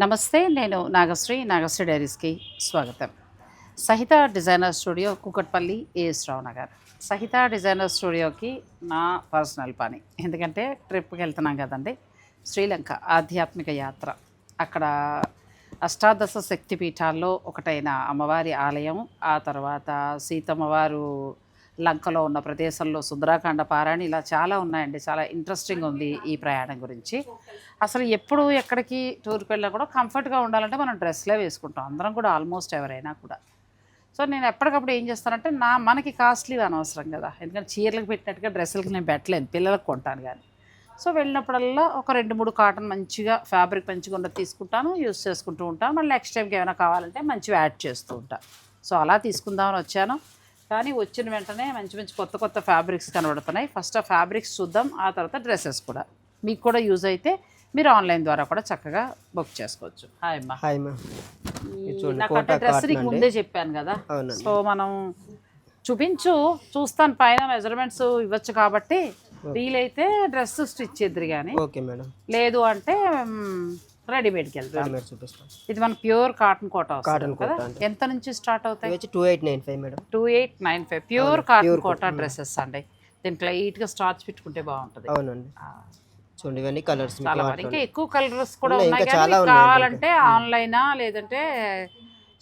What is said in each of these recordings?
నమస్తే నేను నాగశ్రీ నాగశ్రీ డైరీస్కి స్వాగతం. Sahitha designer studio Kukatpally AS Rao Nagar Sahitha designer స్టూడియోకి నా పర్సనల్ పని. ఎందుకంటే ట్రిప్కి వెళ్తున్నాం కదండి. శ్రీలంక ఆధ్యాత్మిక యాత్ర. అక్కడ అష్టాదశ శక్తి పీఠాల్లో ఒకటైన అమ్మవారి ఆలయం ఆ తర్వాత సీతమ్మవారు లంకలో ఉన్న ప్రదేశంలో సుందరాకాండ పారాయణ ఇలా చాలా ఉన్నాయండి. చాలా ఇంట్రెస్టింగ్ ఉంది ఈ ప్రయాణం గురించి. అసలు ఎప్పుడు ఎక్కడికి టూర్కి వెళ్ళినా కూడా కంఫర్ట్గా ఉండాలంటే మనం డ్రెస్లే వేసుకుంటాం. అందరం కూడా ఆల్మోస్ట్ ఎవరైనా కూడా. సో నేను ఎప్పటికప్పుడు ఏం చేస్తానంటే నా మనకి కాస్ట్లీ అనవసరం కదా. ఎందుకంటే చీరలకు పెట్టినట్టుగా డ్రెస్సులకి నేను పెట్టలేను. పిల్లలకు కొంటాను కానీ. సో వెళ్ళినప్పుడల్లా ఒక రెండు మూడు కాటన్ మంచిగా ఫ్యాబ్రిక్ మంచిగా ఉండదు తీసుకుంటాను. యూస్ చేసుకుంటూ ఉంటాను. మళ్ళీ నెక్స్ట్ టైంకి ఏమైనా కావాలంటే మంచిగా యాడ్ చేస్తూ ఉంటాను సో అలా తీసుకుందామని వచ్చాను. కానీ వచ్చిన వెంటనే మంచి మంచి కొత్త కొత్త ఫ్యాబ్రిక్స్ కనబడుతున్నాయి. ఫస్ట్ ఆ ఫ్యాబ్రిక్స్ చూద్దాం ఆ తర్వాత డ్రెస్సెస్ కూడా. మీకు కూడా యూజ్ అయితే మీరు ఆన్లైన్ ద్వారా కూడా చక్కగా బుక్ చేసుకోవచ్చు. హాయ్ అమ్మా. హాయ్ నాకు అంటే డ్రెస్ నీకు. ముందే చెప్పాను కదా. సో మనం చూపించు చూస్తాను. పైన మెజర్మెంట్స్ ఇవ్వచ్చు కాబట్టి వీలైతే డ్రెస్ స్టిచ్ చేద్దరు కానీ ఓకే మేడం లేదు అంటే రెడీమేడ్కి వెళ్తాం. రెడీమేడ్ చూపిస్తాం. ఇది మన ప్యూర్ కాటన్ కోట కాటన్ కదా. కోట అండి ఎంత నుంచి స్టార్ట్ అవుతాయి? వచ్చి two eight nine five madam. Two eight nine five pure cotton Kota dresses అండి. దీనికి లైట్గా స్టార్చ్ పెట్టుకుంటే బాగుంటుంది. అవునండి. ఆ, చూడండి ఇవన్నీ కలర్స్ చాలా బాగుంది ఇంకా ఎక్కువ కలర్స్ కూడా ఉన్నాయి, ఉన్నాయి ఇంకా కానీ చాలా మీకు కావాలంటే ఆన్లైనా లేదంటే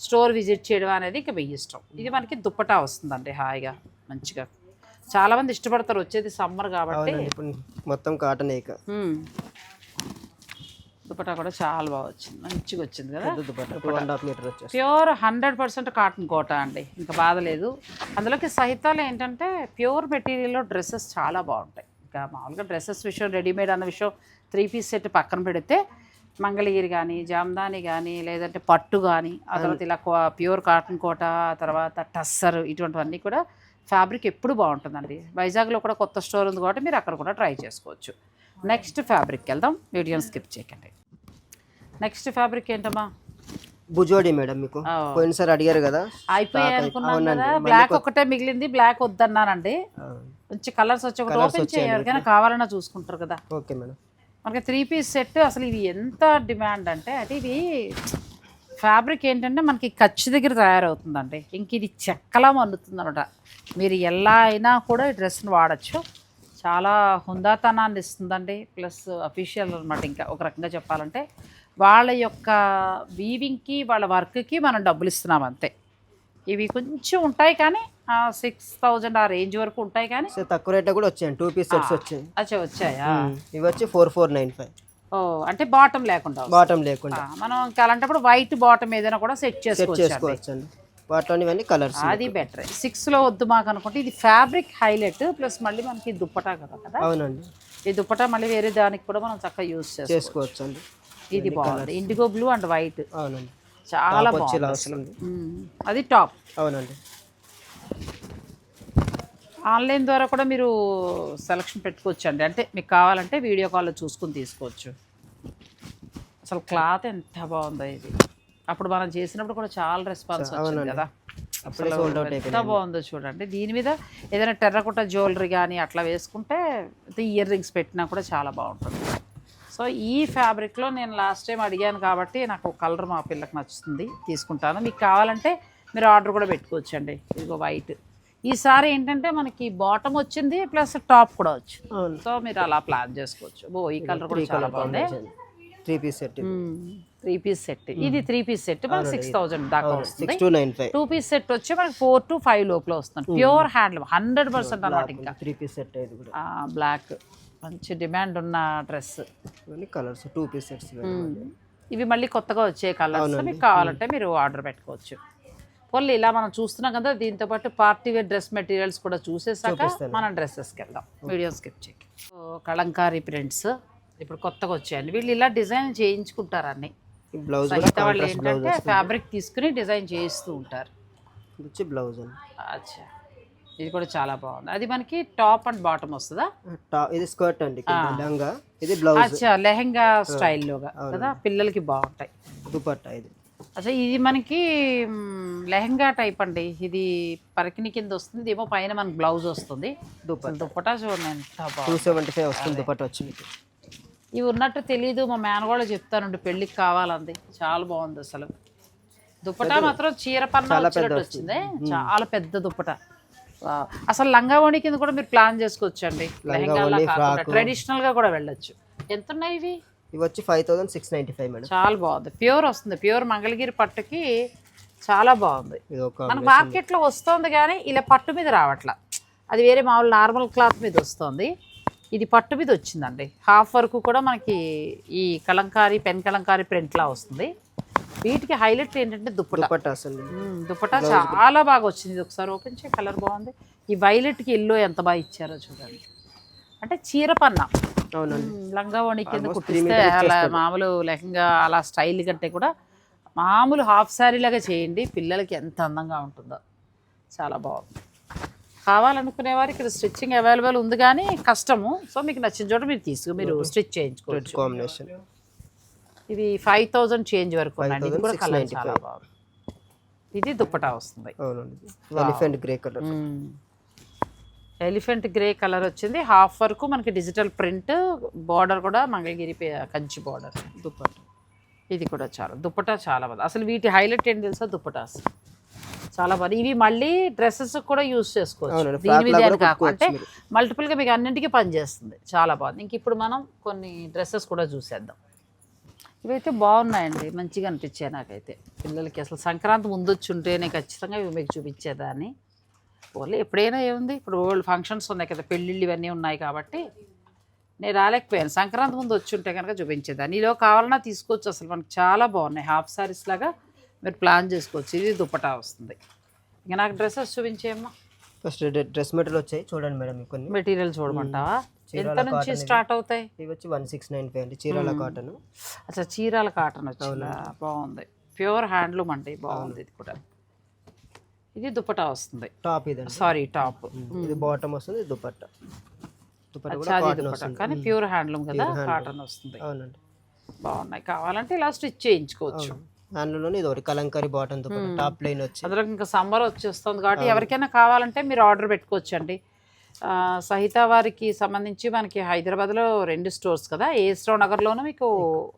స్టోర్ విజిట్ చేయడం అనేది ఇంకా మీ ఇష్టం. ఇది మనకి దుప్పటా వస్తుందండి హాయిగా మంచిగా. చాలా మంది ఇష్టపడతారు వచ్చేది సమ్మర్ కాబట్టి. అవునండి ఇప్పుడు మొత్తం కాటన్ మ్మ్. దుప్పటా కూడా చాలా బాగా వచ్చింది. మంచిగా వచ్చింది కదా? దుపట్టా. మీటర్ వచ్చేసి pure hundred percent cotton Kota అండి. ఇంకా బాధ లేదు. అందులోకి సహితాలు ఏంటంటే ప్యూర్ మెటీరియల్లో డ్రెస్సెస్ చాలా బాగుంటాయి. ఇంకా మామూలుగా డ్రెస్సెస్ విషయం రెడీమేడ్ అన్న విషయం త్రీ పీస్ సెట్ పక్కన పెడితే మంగళగిరి కానీ జామ్దాని కానీ లేదంటే పట్టు కానీ ఆ తర్వాత ఇలా ప్యూర్ కాటన్ కోట ఆ తర్వాత టస్సర్ ఇటువంటివన్నీ కూడా ఫ్యాబ్రిక్ ఎప్పుడు బాగుంటుందండి. వైజాగ్లో కూడా కొత్త స్టోర్ ఉంది కాబట్టి మీరు అక్కడ కూడా ట్రై చేసుకోవచ్చు. నెక్స్ట్ ఫ్యాబ్రిక్కి వెళ్దాం. వీడియోని స్కిప్ చేయకండి. నెక్స్ట్ ఫ్యాబ్రిక్ ఏంటమ్మా? బుజోడి మేడం మీకు. పోయినసారి అడిగారు కదా. అయిపోయాయి Stock అనుకున్నాం అవునండి. కదా బ్లాక్ ఒకటే మిగిలింది బ్లాక్ వద్దన్నానండి. మంచి కలర్స్ వచ్చి ఒకటి ఓపెన్ ఎవరికైనా కావాలన్నా చూసుకుంటారు కదా. Okay madam. మనకి త్రీ పీస్ సెట్ అసలు ఇది ఎంత డిమాండ్ అంటే అంటే ఇది ఫ్యాబ్రిక్ ఏంటంటే మనకి ఖర్చు దగ్గర తయారవుతుందండి. ఇంక ఇది చెక్కలా మన్నుతుంది అనమాట మీరు ఎలా అయినా కూడా ఈ డ్రెస్ని వాడచ్చు. చాలా హుందాతనాన్ని ఇస్తుందండి. ప్లస్ అఫీషియల్ అనమాట ఇంకా. ఒక రకంగా చెప్పాలంటే వాళ్ళ యొక్క వీవింగ్కి వాళ్ళ వర్క్కి మనం డబ్బులు ఇస్తున్నాం అంతే. ఇవి కొంచెం ఉంటాయి కానీ సిక్స్ థౌజండ్ ఆ రేంజ్ వరకు ఉంటాయి కానీ తక్కువ రేట్లో కూడా వచ్చాయండి. టూ పీస్ సెట్స్ వచ్చాయి. అచ్చా వచ్చాయా. ఇవి వచ్చి ఫోర్ ఫోర్ నైన్ ఫైవ్ ఓ అంటే బాటమ్ లేకుండా. బాటమ్ లేకుండా. మనం అలాంటప్పుడు వైట్ బాటమ్ ఏదైనా కూడా సెట్ చేసుకోవచ్చు అండి. చేసుకోవచ్చు అండి వాటిలో ఇవన్నీ కలర్స్ అది బెటర్ సిక్స్లో వద్దు మాకు అనుకుంటే ఇది ఫ్యాబ్రిక్ హైలైట్ ప్లస్ మళ్ళీ మనకి దుప్పటా కదా కదా? అవునండి. ఈ దుప్పటా మళ్ళీ వేరే దానికి కూడా మనం చక్కగా యూస్ చేసుకోవచ్చు. చేసుకోవచ్చు అండి ఇది బాగుంది. Indigo blue and white. అవునండి. చాలా బాగుంది. అది టాప్. అవునండి. ఆన్లైన్ ద్వారా కూడా మీరు సెలక్షన్ పెట్టుకోవచ్చు అండి అంటే మీకు కావాలంటే వీడియో కాల్లో చూసుకుని తీసుకోవచ్చు. అసలు క్లాత్ ఎంత బాగుందో ఇది. అప్పుడు మనం చేసినప్పుడు కూడా చాలా రెస్పాన్స్ వచ్చింది. కదా. ఎంత బాగుందో చూడండి. దీని మీద ఏదైనా టెర్రకోట జ్యువెలరీ కానీ అట్లా వేసుకుంటే ఇయర్ రింగ్స్ పెట్టినా కూడా చాలా బాగుంటుంది. సో ఈ ఫ్యాబ్రిక్లో నేను లాస్ట్ టైం అడిగాను కాబట్టి నాకు కలర్ మా పిల్లకి నచ్చుతుంది తీసుకుంటాను. మీకు కావాలంటే మీరు ఆర్డర్ కూడా పెట్టుకోవచ్చు అండి ఇదిగో వైట్. ఈసారి ఏంటంటే మనకి బాటమ్ వచ్చింది ప్లస్ టాప్ కూడా వచ్చింది. సో మీరు అలా ప్లాన్ చేసుకోవచ్చు. ఓ ఈ కలర్ కూడా చాలా బాగుంది. Three piece set three piece set. ఇది త్రీ పీస్ సెట్ మనకి సిక్స్ థౌజండ్ దాకా వస్తుంది. టూ పీస్ సెట్ వచ్చి మనకి ఫోర్ టు ఫైవ్ లోపల వస్తుంది. ప్యూర్ హ్యాండ్లూమ్ హండ్రెడ్ పర్సెంట్ అనమాట ఇంకా. Three piece set black. మంచి డిమాండ్ ఉన్న dress. Colours two piece sets ఇవి మళ్ళీ కొత్తగా వచ్చే కలర్స్. మీకు కావాలంటే మీరు ఆర్డర్ పెట్టుకోవచ్చు. పోన్లీ ఇలా మనం చూస్తున్నాం కదా దీంతో పాటు పార్టీ వేర్ డ్రెస్ మెటీరియల్స్ కూడా చూసేసాక మనం డ్రెస్సెస్కి వెళ్దాం. వీడియో స్కిప్ చేయండి సో కలంకారీ ప్రింట్స్. ఇప్పుడు కొత్తగా వచ్చాయండి. వీళ్ళు ఇలా డిజైన్ చేయించుకుంటారు అన్ని. బ్లౌజ్ వాళ్ళు ఏంటంటే ఫ్యాబ్రిక్ తీసుకుని డిజైన్ చేయిస్తూ ఉంటారు. బ్లౌజ్ అచ్చా. ఇది కూడా చాలా బాగుంది. అది మనకి టాప్ అండ్ బాటమ్ వస్తుందా? ఇది స్కర్ట్ అండి లంగా. ఇది బ్లౌజ్. అచ్చా లెహెంగా స్టైల్లోగా కదా? పిల్లలకి బాగుంటాయి. దుపట్టా ఇది. అచ్చా ఇది మనకి లెహెంగా టైప్ అండి. ఇది పరికిణి కింద వస్తుంది ఇదేమో పైన మనకి బ్లౌజ్ వస్తుంది. దుపట్టా. దుప్పటా చూడండి ఎంత టూ సెవెంటీ ఫైవ్ వస్తుంది దుపట్టా వచ్చి మీకు. ఇవి ఉన్నట్టు తెలియదు మా మేనగోళ్ళ చెప్తానండి పెళ్ళికి కావాలంది. చాలా బాగుంది అసలు. దుప్పటా మాత్రం చీర పన్న వచ్చినట్టు వచ్చింది. చాలా పెద్ద దుప్పట అసలు లంగావణి కింద కూడా మీరు ప్లాన్ చేసుకోవచ్చు అండి ట్రెడిషనల్గా కూడా వెళ్ళొచ్చు. ఎంత ఉన్నాయి ఇవి? ఇవి వచ్చి five thousand six ninety five madam. చాలా బాగుంది. ప్యూర్ వస్తుంది. ప్యూర్ మంగళగిరి పట్టుకి చాలా బాగుంది. మనకు మార్కెట్లో వస్తుంది కానీ ఇలా పట్టు మీద రావట్లా. అది వేరే మామూలు నార్మల్ క్లాత్ మీద వస్తుంది. ఇది పట్టు మీద వచ్చిందండి. హాఫ్ వరకు కూడా మనకి ఈ కలంకారీ పెన్ కలంకారీ ప్రింట్లా వస్తుంది. వీటికి హైలైట్ ఏంటంటే దుప్పట. మ్మ్, దుప్పట చాలా బాగా వచ్చింది. ఒకసారి ఓపెన్ చేయి కలర్ బాగుంది. ఈ వైలెట్కి ఎల్లో ఎంత బాగా ఇచ్చారో చూడండి. అంటే చీర పన్నా. లంగా ఓణి కింద కుట్టిస్తే అలా మామూలు లెహంగా అలా స్టైల్ కంటే కూడా మామూలు హాఫ్ శారీ లాగా చేయండి. పిల్లలకి ఎంత అందంగా ఉంటుందో. చాలా బాగుంది. కావాలనుకునే వారికి ఇక్కడ స్టిచ్చింగ్ అవైలబుల్ ఉంది కానీ కష్టము. సో మీకు నచ్చిన చోట మీరు తీసుకు మీరు స్టిచ్ చేయించుకోవచ్చు. కాంబినేషన్ ఇది ఫైవ్ థౌజండ్ చేంజ్ వరకు ఇది కూడా కలర్ 695. చాలా బాగుంది. ఇది దుప్పటా వస్తుంది. Elephant grey colour elephant grey colour వచ్చింది. హాఫ్ వరకు మనకి డిజిటల్ ప్రింట్ బార్డర్ కూడా మంగళగిరి కంచి బార్డర్ దుపట్ట ఇది కూడా చాలా దుప్పటా చాలా బాగుంది. అసలు వీటి హైలైట్ ఏంటి తెలుసా? దుప్పటాస్. చాలా బాగుంది. ఇవి మళ్ళీ డ్రెస్సెస్ కూడా యూస్ చేసుకోవచ్చు. దీని మీద కుట్టుకోవచ్చు మల్టిపుల్గా మీకు అన్నింటికి పనిచేస్తుంది. చాలా బాగుంది. ఇంక ఇప్పుడు మనం కొన్ని డ్రెస్సెస్ కూడా చూసేద్దాం. ఇవైతే బాగున్నాయండి. మంచిగా అనిపించాయి నాకైతే. పిల్లలకి అసలు సంక్రాంతి ముందు వచ్చి ఉంటే నేను ఖచ్చితంగా ఇవి మీకు చూపించేదాన్ని. ఓన్లీ ఎప్పుడైనా ఏముంది? ఇప్పుడు ఓల్డ్ ఫంక్షన్స్ ఉన్నాయి కదా పెళ్ళిళ్ళు ఇవన్నీ ఉన్నాయి కాబట్టి నేను రాలేకపోయాను. సంక్రాంతి ముందు వచ్చి ఉంటే కనుక చూపించేదాన్ని. ఈలో కావాలన్నా తీసుకోవచ్చు. అసలు మనకి చాలా బాగున్నాయి. హాఫ్ సారీస్ లాగా మీరు ప్లాన్ చేసుకోవచ్చు. ఇది దుప్పటా వస్తుంది. ఇంకా నాకు డ్రెస్సెస్ చూపించేయమ్మా. ఫస్ట్ డ్రెస్ మెటీరియల్ వచ్చాయి. చూడండి మేడం కొన్ని. మెటీరియల్ చూడమంటావా? ఎంత నుంచి స్టార్ట్ అవుతాయి? ఇవి వచ్చి వన్ సిక్స్ నైన్ ఫైవ్ అండి. చీరాల కాటన్ అచ్చా చీరాల కాటన్ వచ్చిందా? బాగుంది. ప్యూర్ హ్యాండ్లూమ్ అండి బాగుంది ఇది కూడా. ఇది దుపటా వస్తుంది. టాప్ ఇదండి. సారీ టాప్ ఇది బాటమ్ వస్తుంది ఇది దుపట్ట. దుపట్ట కానీ ప్యూర్ హ్యాండ్లూమ్ కదా కాటన్ వస్తుంది. అవునండి. బాగున్నాయి. కావాలంటే ఇలా స్టిచ్ చేయించుకోవచ్చు. ఇది ఒకటి kalamkari bottom dupatta. Top plain వచ్చి అందులో ఇంకా సమ్మర్ వచ్చేస్తుంది కాబట్టి ఎవరికైనా కావాలంటే మీరు ఆర్డర్ పెట్టుకోవచ్చు అండి సహిత వారికి సంబంధించి మనకి హైదరాబాద్లో రెండు స్టోర్స్ కదా. ఏ స్టోర్ నగర్లోనూ మీకు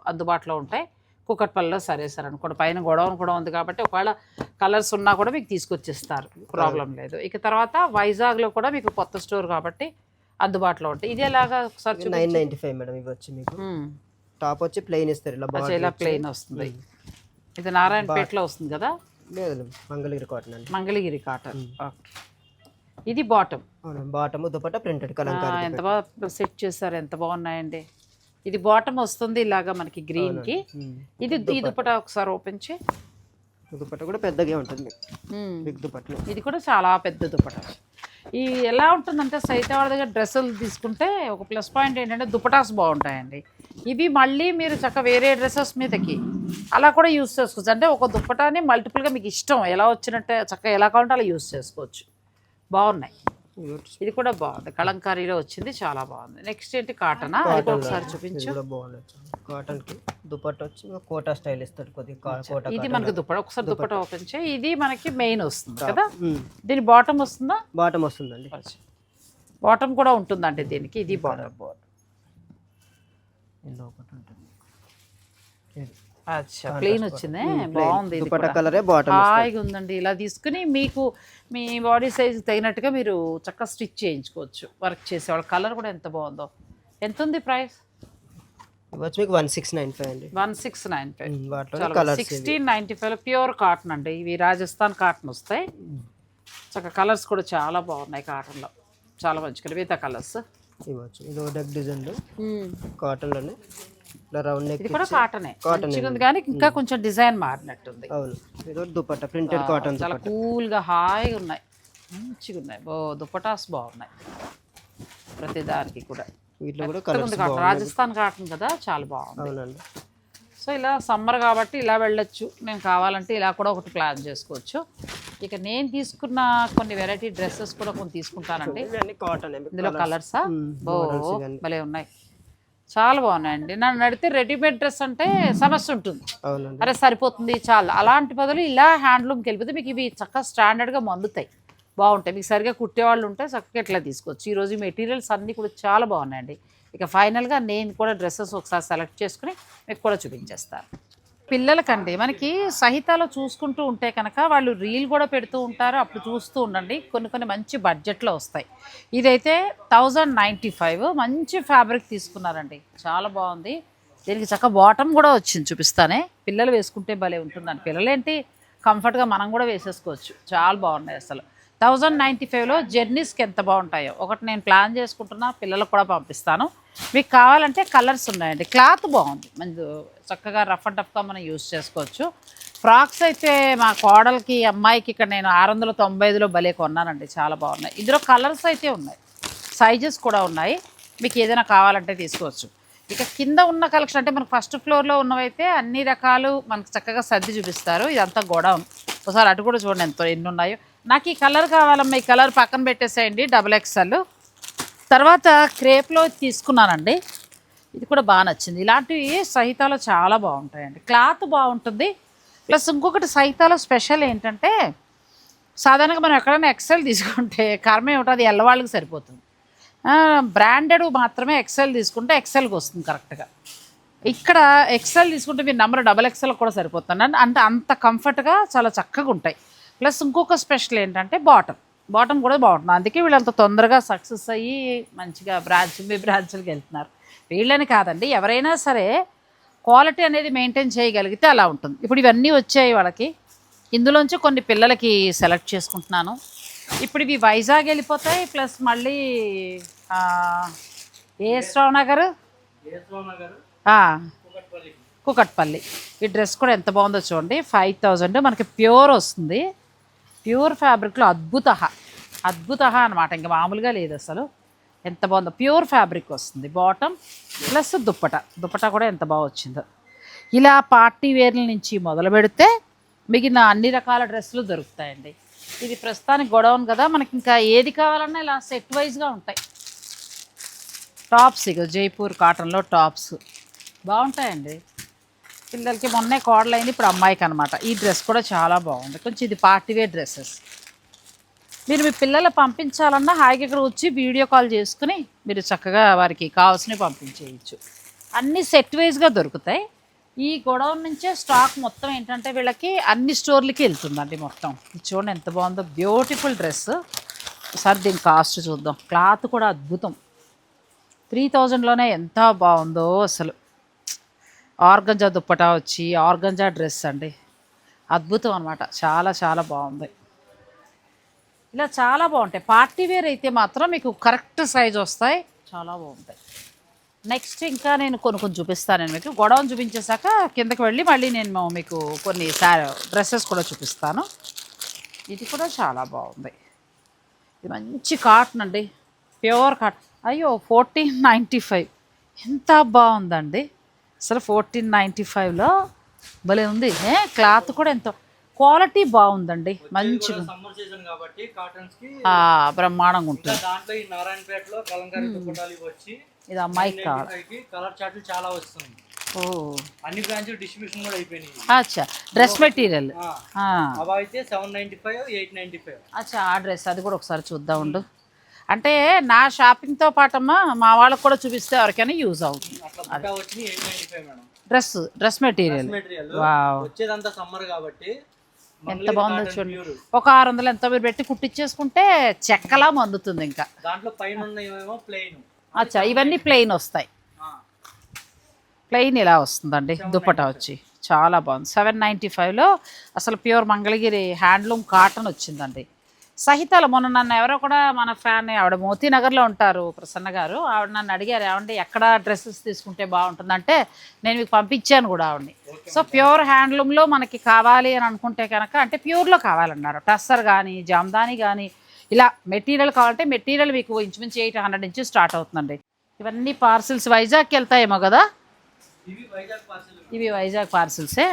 అందుబాటులో ఉంటాయి. కుకట్పల్లిలో సరే సార్ అనుకోండి పైన గొడవను కూడా ఉంది కాబట్టి ఒకవేళ కలర్స్ ఉన్నా కూడా మీకు తీసుకొచ్చిస్తారు. ప్రాబ్లం లేదు. ఇక తర్వాత వైజాగ్లో కూడా మీకు కొత్త స్టోర్ కాబట్టి అందుబాటులో ఉంటాయి. ఇది ఎలాగా చూపి- నైన్ నైన్టీ ఫైవ్ మేడం ఇవి వచ్చి మీకు. టాప్ వచ్చి ప్లెయిన్ ఇస్తారు ఇలా ఇలా ప్లెయిన్ వస్తుంది. ఇది నారాయణపేటలో వస్తుంది కదా? లేదు Mangalagiri cotton Mangalagiri cotton. Okay. ఇది bottom. Bottom dupatta printed kalamkari ఎంత బాగా సెట్ చేశారు ఎంత బాగున్నాయండి. ఇది బాటమ్ వస్తుంది ఇలాగా మనకి గ్రీన్కి. ఇది ఈ దుపట ఒకసారి ఓపెన్ చే దుపట్ట కూడా పెద్దగా ఉంటుంది. బిగ్ దుపట్ట. ఇది కూడా చాలా పెద్ద దుపట ఈ ఎలా ఉంటుందంటే సైత వాళ్ళ దగ్గర డ్రెస్సులు తీసుకుంటే ఒక ప్లస్ పాయింట్ ఏంటంటే దుపటాస్ బాగుంటాయండి. ఇవి మళ్ళీ మీరు చక్క వేరే డ్రెస్సెస్ మీదకి అలా కూడా యూస్ చేసుకోవచ్చు. అంటే ఒక దుప్పటాని మల్టిపుల్గా మీకు ఇష్టం ఎలా వచ్చినట్టే చక్కగా ఎలా కావాలంటే అలా యూస్ చేసుకోవచ్చు. బాగున్నాయి. ఇది కూడా బాగుంది. కలంకారీలో వచ్చింది చాలా బాగుంది. నెక్స్ట్ ఏంటి? కాటనా? ఒకసారి చూపించు. కాటన్కి దుపట్ట వచ్చి కోటా స్టైల్ ఇస్తాడు కొద్దిగా ఇది మనకి దుప్పట ఒకసారి దుప్పట ఓపెన్ చేయి. ఇది మనకి మెయిన్ వస్తుంది కదా? దీని బాటమ్ వస్తుందా? బాటమ్ వస్తుందండి. బాటమ్ కూడా ఉంటుందంటే దీనికి. ఇది బాటమ్ ఇందులో ఒకటి ఉంటుంది. ఇది. అచ్చా. ప్లెయిన్ వచ్చిందే? బాగుంది దుపట్ట. కలరే బాటమ్ హాయిగా ఉందండి. ఇలా తీసుకుని మీకు మీ బాడీ సైజ్ తగినట్టుగా మీరు చక్కగా స్టిచ్ చేయించుకోవచ్చు. వర్క్ చేసేవాళ్ళు కలర్ కూడా ఎంత బాగుందో. ఎంత ఉంది ప్రైస్ వచ్చి మీకు వన్ సిక్స్ నైన్ ఫైవ్ అండి. One six nine five sixteen ninety five pure cotton అండి. ఇవి రాజస్థాన్ కాటన్ వస్తాయి. చక్కగా కలర్స్ కూడా చాలా బాగున్నాయి కాటన్లో చాలా మంచి మిగతా కలర్స్ ఇవ్వచ్చు. ఇది డెక్ డిజైన్ కాటన్లోనే. ఇట్లా రౌండ్ నెక్ ఇది కూడా కాటనే మంచిగా ఉంది కానీ ఇంకా కొంచెం డిజైన్ మారినట్టుంది. అవును. ఇది ఒకటి దుపట్ట ప్రింటెడ్ కాటన్ చాలా కూల్గా హాయిగా ఉన్నాయి. మంచిగా ఉన్నాయి. బో దుపటాస్ బాగున్నాయి. ప్రతి దానికి కూడా. వీటిలో కూడా మెత్తగా కలర్స్ ఉంది కాటన్ రాజస్థాన్ కాటన్ కదా చాలా బాగుంది. అవునండి. సో ఇలా సమ్మర్ కాబట్టి ఇలా వెళ్ళొచ్చు. నేను కావాలంటే ఇలా కూడా ఒకటి ప్లాన్ చేసుకోవచ్చు. ఇక నేను తీసుకున్న కొన్ని వెరైటీ డ్రెస్సెస్ కూడా కొన్ని తీసుకుంటానండి. కాటన్ ఇందులో కలర్సా. భలే ఉన్నాయి. చాలా బాగున్నాయండి. నన్ను అడిగితే రెడీమేడ్ డ్రెస్ అంటే సమస్య ఉంటుంది. అరే సరిపోతుంది చాలా. అలాంటి బదులు ఇలా హ్యాండ్లూమ్కి వెళ్ళిపోతే మీకు ఇవి చక్కగా స్టాండర్డ్గా మందుతాయి. బాగుంటాయి. మీకు సరిగా కుట్టేవాళ్ళు ఉంటే చక్కగా ఇట్లా తీసుకోవచ్చు. ఈరోజు మెటీరియల్స్ అన్నీ కూడా చాలా బాగున్నాయండి. ఇక ఫైనల్గా నేను కూడా డ్రెస్సెస్ ఒకసారి సెలెక్ట్ చేసుకుని మీకు కూడా చూపించేస్తాను. పిల్లలకండి. మనకి సహితాలో చూసుకుంటూ ఉంటే కనుక వాళ్ళు రీల్ కూడా పెడుతూ ఉంటారు. అప్పుడు చూస్తూ ఉండండి. కొన్ని కొన్ని మంచి బడ్జెట్లో వస్తాయి. ఇదైతే థౌజండ్ నైంటీ ఫైవ్. మంచి ఫ్యాబ్రిక్ తీసుకున్నారండి. చాలా బాగుంది. దీనికి చక్క బాటమ్ కూడా వచ్చింది చూపిస్తానే. పిల్లలు వేసుకుంటే భలే ఉంటుందండి. పిల్లలేంటి? కంఫర్ట్గా మనం కూడా వేసేసుకోవచ్చు. చాలా బాగున్నాయి అసలు. థౌజండ్ నైంటీ ఫైవ్లో జర్నీస్కి ఎంత బాగుంటాయో. ఒకటి నేను ప్లాన్ చేసుకుంటున్నా పిల్లలకు కూడా పంపిస్తాను. మీకు కావాలంటే కలర్స్ ఉన్నాయండి. క్లాత్ బాగుంది. మంచి చక్కగా రఫ్ అండ్ టఫ్గా మనం యూస్ చేసుకోవచ్చు. ఫ్రాక్స్ అయితే మా కోడలకి అమ్మాయికి ఇక్కడ నేను ఆరు వందల తొంభై ఐదులో భలే కొన్నానండి. చాలా బాగున్నాయి. ఇందులో కలర్స్ అయితే ఉన్నాయి. సైజెస్ కూడా ఉన్నాయి. మీకు ఏదైనా కావాలంటే తీసుకోవచ్చు. ఇక కింద ఉన్న కలెక్షన్ అంటే మనకు ఫస్ట్ ఫ్లోర్లో ఉన్నవైతే అన్ని రకాలు మనకు చక్కగా సర్ది చూపిస్తారు. ఇదంతా గోడౌన్. ఒకసారి అటు కూడా చూడండి ఎంతో ఎన్ని ఉన్నాయో నాకు ఈ కలర్ కావాలమ్మా ఈ కలర్ పక్కన పెట్టేసేయండి డబుల్ ఎక్స్ఎల్ తర్వాత క్రేప్లో తీసుకున్నానండి. ఇది కూడా బాగా నచ్చింది. ఇలాంటివి సహితాలో చాలా బాగుంటాయండి. క్లాత్ బాగుంటుంది. ప్లస్ ఇంకొకటి సహితాలో స్పెషల్ ఏంటంటే సాధారణంగా మనం ఎక్కడైనా ఎక్సెల్ తీసుకుంటే కర్మ ఏమిటో అది ఎల్లవాళ్ళకి సరిపోతుంది. బ్రాండెడ్ మాత్రమే ఎక్సెల్ తీసుకుంటే ఎక్సెల్కి వస్తుంది కరెక్ట్గా. ఇక్కడ ఎక్సెల్ తీసుకుంటే మీరు నెంబర్ డబల్ ఎక్సెల్ కూడా సరిపోతుంది. అంటే అంత కంఫర్ట్గా చాలా చక్కగా ఉంటాయి. ప్లస్ ఇంకొక స్పెషల్ ఏంటంటే బాటమ్. బాటమ్ కూడా బాగుంటుంది. అందుకే వీళ్ళు అంత తొందరగా సక్సెస్ అయ్యి మంచిగా బ్రాంచ్ మీ బ్రాంచ్లకి వెళ్తున్నారు. వీళ్ళని కాదండి ఎవరైనా సరే క్వాలిటీ అనేది మెయింటైన్ చేయగలిగితే అలా ఉంటుంది. ఇప్పుడు ఇవన్నీ వచ్చాయి వాళ్ళకి. ఇందులోంచి కొన్ని పిల్లలకి సెలెక్ట్ చేసుకుంటున్నాను. ఇప్పుడు ఇవి వైజాగ్ వెళ్ళిపోతాయి ప్లస్ మళ్ళీ ఏ శ్రావ్ నగర్ కుకట్పల్లి. ఈ డ్రెస్ కూడా ఎంత బాగుందో చూడండి. Five thousand. మనకి ప్యూర్ వస్తుంది. ప్యూర్ ఫ్యాబ్రిక్లో అద్భుత అద్భుత అనమాట ఇంకా మామూలుగా లేదు అసలు. ఎంత బాగుందో. ప్యూర్ ఫ్యాబ్రిక్ వస్తుంది. Bottom plus dupatta. దుప్పట కూడా ఎంత బాగా వచ్చిందో. ఇలా పార్టీ వేర్ల నుంచి మొదలు పెడితే మిగిలిన అన్ని రకాల డ్రెస్సులు దొరుకుతాయండి. ఇది ప్రస్తుతానికి గొడవను కదా. మనకి ఇంకా ఏది కావాలన్నా ఇలా సెట్ వైజ్గా ఉంటాయి. టాప్స్ ఇక జైపూర్ కాటన్లో టాప్స్. బాగుంటాయండి. పిల్లలకి మొన్నే కోడలైంది ఇప్పుడు అమ్మాయికి అనమాట ఈ డ్రెస్ కూడా చాలా బాగుంది. కొంచెం ఇది పార్టీవే డ్రెస్సెస్. మీరు మీ పిల్లలు పంపించాలన్నా హాయిగా ఇక్కడ వచ్చి వీడియో కాల్ చేసుకుని మీరు చక్కగా వారికి కావాల్సినవి పంపించేయచ్చు. అన్నీ సెట్ వైజ్గా దొరుకుతాయి. ఈ గొడవ నుంచే స్టాక్ మొత్తం ఏంటంటే వీళ్ళకి అన్ని స్టోర్లకి వెళ్తుందండి మొత్తం. చూడండి ఎంత బాగుందో. Beautiful dress. సార్ దీని కాస్ట్ చూద్దాం. క్లాత్ కూడా అద్భుతం. త్రీ థౌజండ్లోనే ఎంత బాగుందో అసలు. ఆర్గంజా దుప్పటా వచ్చి ఆర్గంజా డ్రెస్ అండి. అద్భుతం అనమాట చాలా చాలా బాగుంది. ఇలా చాలా బాగుంటాయి. పార్టీ వేర్ అయితే మాత్రం మీకు కరెక్ట్ సైజ్ వస్తాయి. చాలా బాగుంటాయి. నెక్స్ట్ ఇంకా నేను కొన్ని కొన్ని చూపిస్తాను నేను మీకు. గొడవను చూపించేశాక కిందకి వెళ్ళి మళ్ళీ నేను మీకు కొన్ని డ్రెస్సెస్ కూడా చూపిస్తాను. ఇది కూడా చాలా బాగుంది. ఇది మంచి కాటన్ అండి. Pure cotton. అయ్యో ఫోర్టీన్ నైంటీ ఫైవ్. ఎంత బాగుందండి. అసలు ఫోర్టీన్ నైంటీ ఫైవ్లో భలే ఉంది. క్లాత్ కూడా ఎంత. క్వాలిటీ బాగుందండి మంచిగా బ్రహ్మాండంగా ఉంటుంది. దాంట్లో ఈ నారాయణపేటలో కలంకారీ దుప్పటాలు ఇవి వచ్చి ఇది కలర్ చార్ట్లు చాలా వస్తుంది ఓ. అన్ని బ్రాంచ్ డిస్ట్రిబ్యూషన్ కూడా అయిపోయినాయి. అచ్చా డ్రెస్ మెటీరియల్. ఆ, అవి అయితే seven ninety five eight ninety five అచ్చా ఆ డ్రెస్ అది కూడా ఒకసారి చూద్దాం ఉండు. అంటే నా షాపింగ్తో పాటమ్మా మా వాళ్ళకి కూడా చూపిస్తే ఎవరికైనా యూజ్ అవుతుంది. Dress dress material material wow వచ్చేదంతా summer కాబట్టి ఎంత బాగుందో చూడండి. ఒక ఆరు వందలు ఎంతో మీరు పెట్టి కుట్టించేసుకుంటే చెక్కలా మందుతుంది ఇంకా. దాంట్లో పైన ప్లెయిన్ అచ్చా ఇవన్నీ ప్లెయిన్ వస్తాయి. ప్లెయిన్ ఇలా వస్తుందండి దుప్పటా వచ్చి. చాలా బాగుంది. సెవెన్ నైంటీ ఫైవ్లో అసలు ప్యూర్ మంగళగిరి హ్యాండ్లూమ్ కాటన్ వచ్చిందండి. సహితాలు. మొన్న నన్ను ఎవరో కూడా మన ఫ్యాన్ ఆవిడ మోతీనగర్లో ఉంటారు ప్రసన్న గారు. ఆవిడ నన్ను అడిగారు ఏమండి ఎక్కడ డ్రెస్సెస్ తీసుకుంటే బాగుంటుందంటే నేను మీకు పంపించాను కూడా ఆవిడని. సో ప్యూర్ హ్యాండ్లూమ్లో మనకి కావాలి అని అనుకుంటే కనుక అంటే ప్యూర్లో కావాలన్నారు. టస్సర్ కానీ జామ్దాని కానీ ఇలా మెటీరియల్ కావాలంటే మెటీరియల్ మీకు ఇంచుమించు ఎయిట్ హండ్రెడ్ నుంచి స్టార్ట్ అవుతుందండి. ఇవన్నీ పార్సిల్స్ వైజాగ్కి వెళ్తాయేమో కదా? ఇవి వైజాగ్ పార్సల్. ఇవి వైజాగ్ పార్సిల్సే?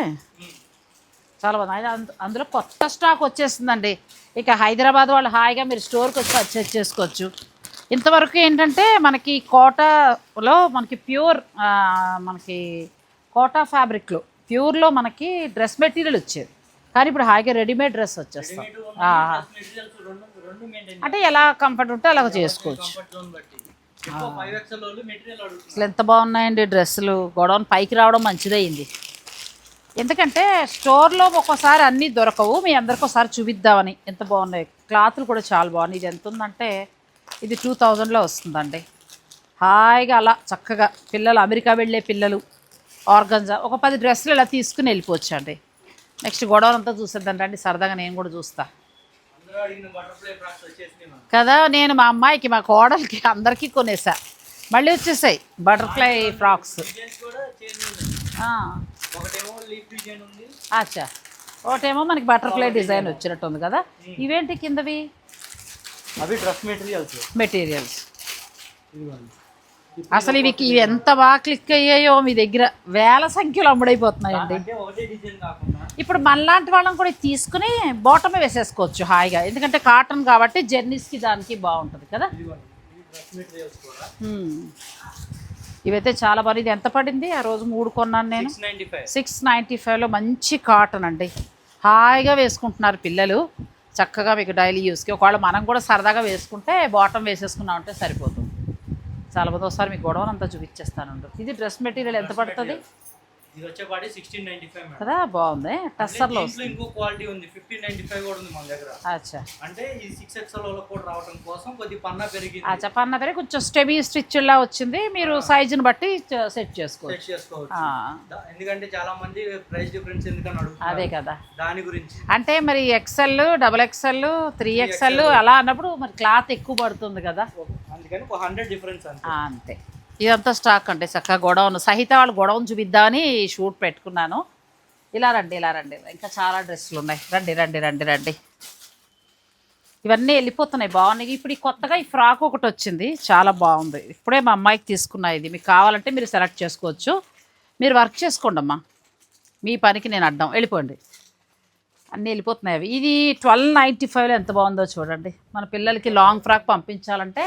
చాలా బాగుంది. అందులో కొత్త స్టాక్ వచ్చేస్తుందండి ఇక హైదరాబాద్ వాళ్ళు హాయిగా మీరు స్టోర్కి వచ్చి పర్చేస్ చేసుకోవచ్చు. ఇంతవరకు ఏంటంటే మనకి కోటాలో మనకి ప్యూర్ మనకి కోటా ఫ్యాబ్రిక్లో. ప్యూర్లో మనకి డ్రెస్ మెటీరియల్ వచ్చేది. కానీ ఇప్పుడు హాయిగా రెడీమేడ్ డ్రెస్ వచ్చేస్తాం. అంటే ఎలా కంఫర్ట్ ఉంటే అలా చేసుకోవచ్చు. అసలు ఎంత బాగున్నాయండి డ్రెస్సులు. గొడవన్ పైకి రావడం మంచిదయింది. ఎందుకంటే స్టోర్లో ఒక్కోసారి అన్నీ దొరకవు. మీ అందరికి ఒకసారి చూపిద్దామని. ఎంత బాగున్నాయి. క్లాత్లు కూడా చాలా బాగున్నాయి. ఇది ఎంత ఉందంటే ఇది టూ థౌజండ్లో వస్తుందండి. హాయిగా అలా చక్కగా పిల్లలు అమెరికా వెళ్ళే పిల్లలు ఆర్గంజా ఒక పది డ్రెస్సులు ఇలా తీసుకుని వెళ్ళిపోవచ్చు అండి నెక్స్ట్ గొడవలంతా చూసేద్దాం రండి. సరదాగా నేను కూడా చూస్తా. కదా నేను మా అమ్మాయికి మా కోడలికి అందరికీ కొనేసా. మళ్ళీ వచ్చేసాయి. Butterfly frocks. ఒకటేమో లీఫ్ డిజైన్ ఉంది. అచ్చా. ఒకటేమో మనకి బటర్ఫ్లై డిజైన్ వచ్చినట్టు ఉంది కదా. ఇవేంటి కిందవి? అవి డ్రెస్ మెటీరియల్స్ మెటీరియల్స్ అసలు ఇవి ఇవి ఎంత బాగా క్లిక్ అయ్యాయో మీ దగ్గర. వేల సంఖ్యలో అమ్ముడైపోతున్నాయండి. ఇప్పుడు మనలాంటి వాళ్ళం కూడా తీసుకుని బాటమే వేసేసుకోవచ్చు హాయిగా. ఎందుకంటే కాటన్ కాబట్టి జర్నీస్కి దానికి బాగుంటుంది కదా. ఇవైతే చాలా బాగా ఇది ఎంత పడింది? ఆ రోజు మూడు కొన్నాను నేను. సిక్స్ నైంటీ ఫైవ్లో మంచి కాటన్ అండి. హాయిగా వేసుకుంటున్నారు పిల్లలు. చక్కగా మీకు డైలీ యూస్కి ఒకవేళ మనం కూడా సరదాగా వేసుకుంటే బాటమ్ వేసేసుకున్నాం అంటే సరిపోతుంది. చాలా మంది ఒకసారి మీకు గొడవను అంతా చూపించేస్తాను. ఇది డ్రెస్ మెటీరియల్ ఎంత పడుతుంది? ఇది వచ్చేపాటి సిక్స్టీన్ నైన్టీ ఫైవ్ మేడం. కదా బాగుంది. టస్సర్లో దీంట్లో ఇంకో క్వాలిటీ ఉంది. ఫిఫ్టీన్ నైన్టీ ఫైవ్ కూడా ఉంది మన దగ్గర. అచ్చా. అంటే ఈ సిక్స్ ఎక్స్ఎల్ వాళ్ళకి కూడా రావడం కోసం కొద్ది పన్నా చెప్పన్న దగ్గర కొంచెం స్టెబీ వచ్చింది. మీరు సైజుని బట్టి సెట్ చేసుకోవచ్చు. సెట్ ఎందుకంటే చాలా మంది ప్రైస్ డిఫరెన్స్ ఎందుకని అదే కదా. దాని గురించి. అంటే మరి XL double XL three XL అలా అన్నప్పుడు మరి క్లాత్ ఎక్కువ పడుతుంది కదా. అందుకని హండ్రెడ్ డిఫరెన్స్ అంతే. ఇదంతా స్టాక్ అంటే చక్కగా గొడవను సహిత వాళ్ళు గొడవను చూపిద్దామని షూట్ పెట్టుకున్నాను. ఇలా రండి ఇలా రండి. ఇంకా చాలా డ్రెస్సులు ఉన్నాయి. రండి రండి రండి రండి. ఇవన్నీ వెళ్ళిపోతున్నాయి బాగున్నాయి. ఇప్పుడు ఈ కొత్తగా ఈ ఫ్రాక్ ఒకటి వచ్చింది చాలా బాగుంది. ఇప్పుడే మా అమ్మాయికి తీసుకున్నా ఇది. మీకు కావాలంటే మీరు సెలెక్ట్ చేసుకోవచ్చు. మీరు వర్క్ చేసుకోండి అమ్మా. మీ పనికి నేను అడ్డం. వెళ్ళిపోండి. అన్నీ వెళ్ళిపోతున్నాయి అవి. ఇది ట్వెల్వ్ నైంటీ ఫైవ్లో ఎంత బాగుందో చూడండి. మన పిల్లలకి లాంగ్ ఫ్రాక్ పంపించాలంటే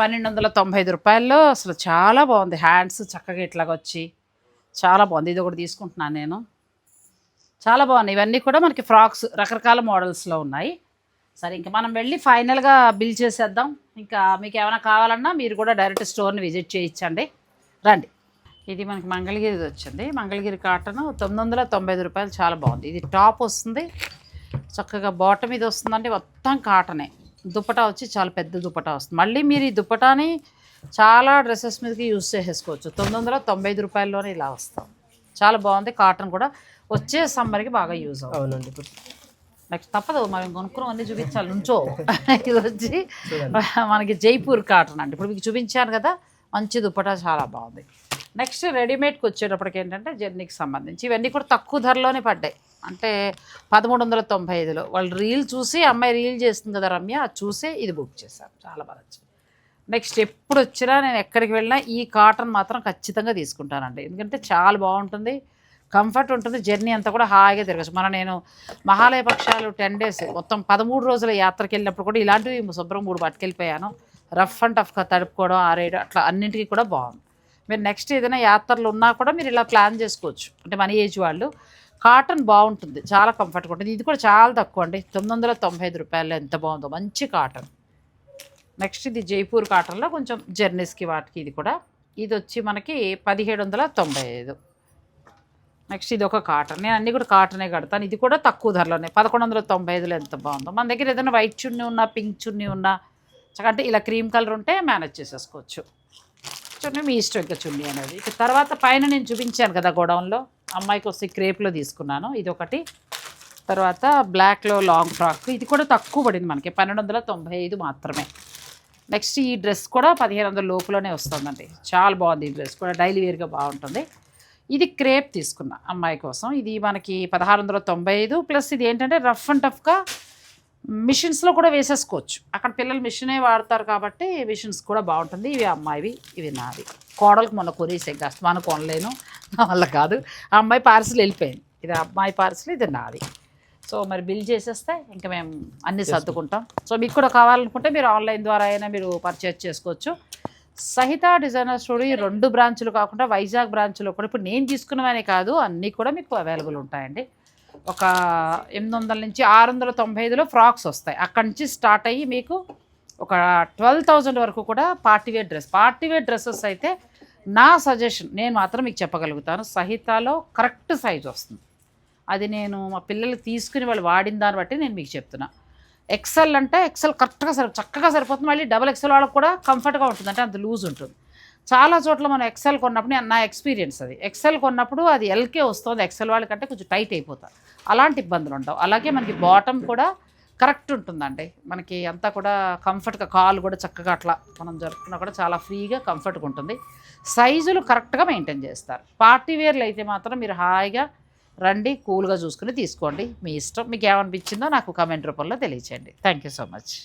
పన్నెండు వందల తొంభై ఐదు రూపాయల్లో అసలు చాలా బాగుంది. హ్యాండ్స్ చక్కగా ఇట్లాగ వచ్చి చాలా బాగుంది. ఇది ఒకటి తీసుకుంటున్నాను నేను. చాలా బాగున్నాయి. ఇవన్నీ కూడా మనకి ఫ్రాక్స్ రకరకాల మోడల్స్లో ఉన్నాయి. సరే ఇంకా మనం వెళ్ళి ఫైనల్గా బిల్ చేసేద్దాం. ఇంకా మీకు ఏమైనా కావాలన్నా మీరు కూడా డైరెక్ట్ స్టోర్ని విజిట్ చేయించండి. రండి. ఇది మనకి మంగళగిరిది వచ్చింది. మంగళగిరి కాటన్ తొమ్మిది వందల తొంభై ఐదు రూపాయలు చాలా బాగుంది. ఇది టాప్ వస్తుంది. చక్కగా బాటమ్ ఇది వస్తుందండి. మొత్తం కాటనే. దుపటా వచ్చి చాలా పెద్ద దుపటా వస్తుంది. మళ్ళీ మీరు ఈ దుపటాని చాలా డ్రెస్సెస్ మీదకి యూస్ చేసేసుకోవచ్చు. తొమ్మిది వందల తొంభై ఐదు రూపాయల్లోనే ఇలా వస్తాం. చాలా బాగుంది. కాటన్ కూడా వచ్చే సమ్మర్కి బాగా యూజ్ అవుతుంది. అవునండి. నెక్స్ట్ తప్పదు. మనం కొనుక్కున్నాం అన్నీ చూపించాలి. నుంచో. ఇది వచ్చి మనకి జైపూర్ కాటన్ అండి. ఇప్పుడు మీకు చూపించాను కదా మంచి దుప్పటా చాలా బాగుంది. నెక్స్ట్ రెడీమేడ్కి వచ్చేటప్పటికి ఏంటంటే జర్నీకి సంబంధించి ఇవన్నీ కూడా తక్కువ ధరలోనే పడ్డాయి. అంటే పదమూడు వందల తొంభై ఐదులో వాళ్ళు రీల్ చూసి అమ్మాయి రీల్ చేస్తుంది కదా రమ్య అది చూసే ఇది బుక్ చేశాను చాలా బాగా వచ్చింది నెక్స్ట్ ఎప్పుడు వచ్చినా నేను ఎక్కడికి వెళ్ళినా ఈ కాటన్ మాత్రం ఖచ్చితంగా తీసుకుంటానండి. ఎందుకంటే చాలా బాగుంటుంది కంఫర్ట్ ఉంటుంది జర్నీ అంతా కూడా హాయిగా తిరగచ్చు. మన నేను మహాలయ పక్షాలు టెన్ డేస్ మొత్తం పదమూడు రోజుల యాత్రకి వెళ్ళినప్పుడు కూడా ఇలాంటివి శుభ్రం మూడు పట్టుకెళ్ళిపోయాను. రఫ్ అండ్ టఫ్గా తడుపుకోవడం ఆరేయడం అట్లా అన్నింటికి కూడా బాగుంది. మీరు నెక్స్ట్ ఏదైనా యాత్రలు ఉన్నా కూడా మీరు ఇలా ప్లాన్ చేసుకోవచ్చు. అంటే మన ఏజ్ వాళ్ళు కాటన్ బాగుంటుంది చాలా కంఫర్ట్గా ఉంటుంది. ఇది కూడా చాలా తక్కువ అండి. తొమ్మిది వందల తొంభై ఐదు రూపాయలు ఎంత బాగుందో. మంచి కాటన్. నెక్స్ట్ ఇది జైపూర్ కాటన్లో కొంచెం జర్నీస్కి వాటికి ఇది కూడా. ఇది వచ్చి మనకి పదిహేడు వందల తొంభై ఐదు. నెక్స్ట్ ఇది ఒక కాటన్. నేను అన్నీ కూడా కాటనే కడతాను. ఇది కూడా తక్కువ ధరలోనే. పదకొండు వందల తొంభై ఐదులో ఎంత బాగుందో. మన దగ్గర ఏదైనా వైట్ చున్నీ ఉన్నా పింక్ చున్నీ ఉన్నా అంటే ఇలా క్రీమ్ కలర్ ఉంటే మేనేజ్ చేసేసుకోవచ్చు. చున్నీ మీ ఇష్టం ఇంకా చున్నీ అనేది. ఇక తర్వాత పైన నేను చూపించాను కదా గోడౌన్లో. అమ్మాయికి వస్తే క్రేప్లో తీసుకున్నాను. ఇది ఒకటి తర్వాత బ్లాక్లో లాంగ్ ఫ్రాక్. ఇది కూడా తక్కువ పడింది మనకి. పన్నెండు వందల తొంభై ఐదు మాత్రమే. నెక్స్ట్ ఈ డ్రెస్ కూడా పదిహేను వందల లోపులోనే వస్తుందండి. చాలా బాగుంది ఈ డ్రెస్ కూడా. డైలీ వేర్గా బాగుంటుంది. ఇది క్రేప్ తీసుకున్నా అమ్మాయి కోసం. ఇది మనకి పదహారు వందల తొంభై ఐదు ప్లస్ ఇది ఏంటంటే రఫ్ అండ్ టఫ్గా మిషన్స్లో కూడా వేసేసుకోవచ్చు. అక్కడ పిల్లలు మిషనే వాడతారు కాబట్టి మిషన్స్ కూడా బాగుంటుంది. ఇవి అమ్మాయివి ఇవి నావి. కోడలకు మొన్న కొనేసే. మన కొనలేను. నా వల్ల కాదు. ఆ అమ్మాయి పార్సిల్ వెళ్ళిపోయింది. ఇది అమ్మాయి పార్సిల్ ఇది నాది. సో మరి బిల్ చేసేస్తే ఇంకా మేము అన్నీ సర్దుకుంటాం. సో మీకు కూడా కావాలనుకుంటే మీరు ఆన్లైన్ ద్వారా అయినా మీరు పర్చేజ్ చేసుకోవచ్చు. సహిత డిజైనర్ స్టూడియో రెండు బ్రాంచులు కాకుండా వైజాగ్ బ్రాంచ్లో కూడా ఇప్పుడు నేను తీసుకున్నవనే కాదు అన్నీ కూడా మీకు అవైలబుల్ ఉంటాయండి. ఒక ఎనిమిది వందల నుంచి ఆరు వందల తొంభై ఐదులో ఫ్రాక్స్ వస్తాయి. అక్కడి నుంచి స్టార్ట్ అయ్యి మీకు ఒక ట్వెల్వ్ థౌజండ్ వరకు కూడా party wear dress. Party wear dresses అయితే నా సజెషన్ నేను మాత్రం మీకు చెప్పగలుగుతాను సహితాలో కరెక్ట్ సైజ్ వస్తుంది. అది నేను మా పిల్లలు తీసుకుని వాళ్ళు వాడిన దాన్ని బట్టి నేను మీకు చెప్తున్నా. ఎక్సెల్ అంటే ఎక్సెల్ కరెక్ట్గా సరి చక్కగా సరిపోతుంది. మళ్ళీ డబల్ ఎక్సెల్ వాళ్ళకి కూడా కంఫర్ట్గా ఉంటుంది అంటే అంత లూజ్ ఉంటుంది. చాలా చోట్ల మనం ఎక్సెల్ కొన్నప్పుడు నా ఎక్స్పీరియన్స్ అది. ఎక్సెల్ కొన్నప్పుడు అది ఎల్కే వస్తుంది. ఎక్సెల్ వాళ్ళకంటే కొంచెం టైట్ అయిపోతారు అలాంటి ఇబ్బందులు ఉండవు. అలాగే మనకి బాటమ్ కూడా కరెక్ట్ ఉంటుందండి. మనకి అంతా కూడా కంఫర్ట్గా కాలు కూడా చక్కగా అట్లా మనం జరుపుకున్నా కూడా చాలా ఫ్రీగా కంఫర్ట్గా ఉంటుంది. సైజులు కరెక్ట్గా మెయింటైన్ చేస్తారు. పార్టీ వేర్లు అయితే మాత్రం మీరు హాయిగా రండి కూల్గా చూసుకుని తీసుకోండి. మీ ఇష్టం మీకు ఏమనిపించిందో నాకు కామెంట్ రూపంలో తెలియచేయండి. Thank you so much